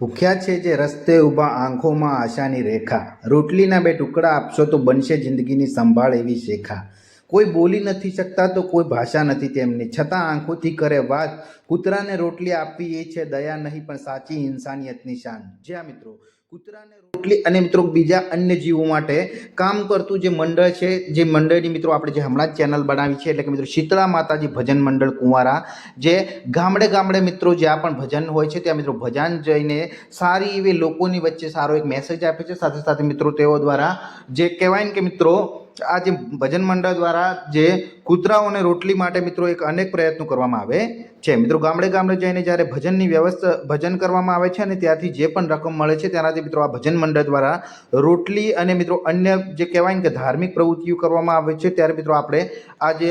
ભૂખ્યા છે જે રસ્તે ઊભા આંખોમાં આશાની રેખા. રોટલીના બે ટુકડા આપશો તો બનશે જિંદગીની સંભાળ એવી શેખા. કોઈ બોલી નથી શકતા તો કોઈ ભાષા નથી તેમની. છતાં આંખોથી કરે વાત. કૂતરાને રોટલી આપવી એ છે દયા નહીં પણ સાચી ઇન્સાનિયતની શાન. જ્યાં મિત્રો કૂતરાને રોટલી અને મિત્રો બીજા અન્ય જીવો માટે કામ કરતું જે મંડળ છે, જે મંડળની મિત્રો આપણે જે હમણાં જ ચેનલ બનાવી છે, એટલે કે મિત્રો શીતળા માતાજી ભજન મંડળ કુંવારા, જે ગામડે ગામડે મિત્રો જ્યાં પણ ભજન હોય છે, ત્યાં મિત્રો ભજન જઈને સારી એવી લોકોની વચ્ચે સારો એક મેસેજ આપે છે. સાથે સાથે મિત્રો તેઓ દ્વારા જે કહેવાય ને કે મિત્રો, આ જે ભજન મંડળ દ્વારા જે કૂતરાઓને રોટલી માટે મિત્રો એક અનેક પ્રયત્નો કરવામાં આવે છે. મિત્રો ગામડે ગામડે જઈને જ્યારે ભજનની વ્યવસ્થા, ભજન કરવામાં આવે છે અને ત્યાંથી જે પણ રકમ મળે છે તેનાથી મિત્રો આ ભજન મંડળ દ્વારા રોટલી અને મિત્રો અન્ય જે કહેવાય ને કે ધાર્મિક પ્રવૃત્તિઓ કરવામાં આવે છે ત્યારે મિત્રો આપણે આ જે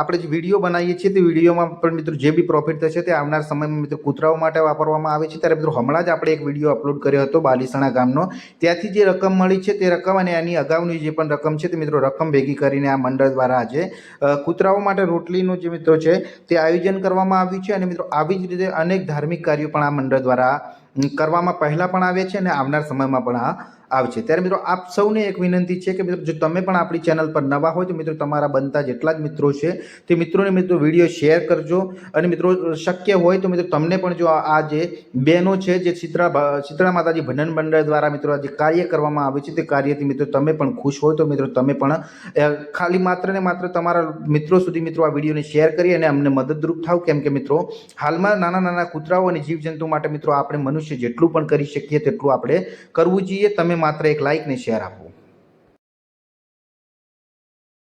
આપણે જે વીડિયો બનાવીએ છીએ તે વિડીયોમાં પણ મિત્રો જે બી પ્રોફિટ થશે તે આવનાર સમયમાં મિત્રો કૂતરાઓ માટે વાપરવામાં આવે છે. ત્યારે મિત્રો હમણાં જ આપણે એક વીડિયો અપલોડ કર્યો હતો બાલીસણા ગામનો. ત્યાંથી જે રકમ મળી છે તે રકમ અને એની અગાઉની જે પણ રકમ છે તે મિત્રો રકમ ભેગી કરીને આ મંડળ દ્વારા આજે કૂતરાઓ માટે રોટલીનું જે મિત્રો છે, તે આયોજન કરવામાં આવ્યું છે અને મિત્રો આવી જ રીતે અનેક ધાર્મિક કાર્યો પણ આ મંડળ દ્વારા કરવામાં પહેલાં પણ આવે છે અને આવનાર સમયમાં પણ આ આવશે. ત્યારે મિત્રો આપ સૌને એક વિનંતી છે કે મિત્રો જો તમે પણ આપણી ચેનલ પર નવા હોય તો મિત્રો તમારા બનતા જેટલા જ મિત્રો છે તે મિત્રોને મિત્રો વીડિયો શેર કરજો. અને મિત્રો શક્ય હોય તો મિત્રો તમને પણ જો આ જે બહેનો છે, જે ચિત્રા ચિત્રા માતાજી ભંડન મંડળ દ્વારા મિત્રો જે કાર્ય કરવામાં આવે છે તે કાર્યથી મિત્રો તમે પણ ખુશ હોય તો મિત્રો તમે પણ ખાલી માત્ર ને માત્ર તમારા મિત્રો સુધી મિત્રો આ વિડીયોને શેર કરી અને અમને મદદરૂપ થાવ. કેમ કે મિત્રો હાલમાં નાના નાના કૂતરાઓ અને જીવજંતુ માટે મિત્રો આપણે મનુષ્ય જેટલું પણ કરી શકીએ તેટલું આપણે કરવું જોઈએ. તમે માત્ર એક લાઈક ને શેર આપો